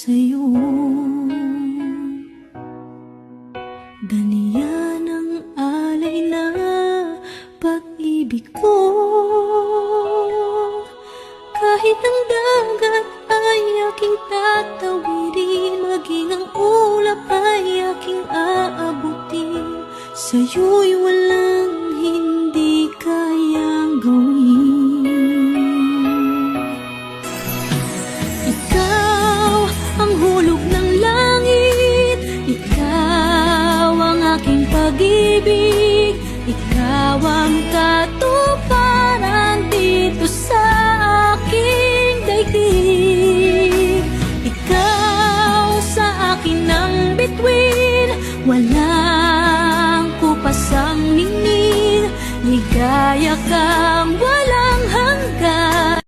sa'yo. Ganyan ang alay na pag-ibig ko. Kahit ang dagat ay aking tatawirin Maging ang ulap ay aking aabutin. Sa'yo'y walang pag-ibig Ikaw ang katuparan dito sa aking daigdig. Ikaw sa akin ang bituin Walang kupas ang ningning Ligaya kang walang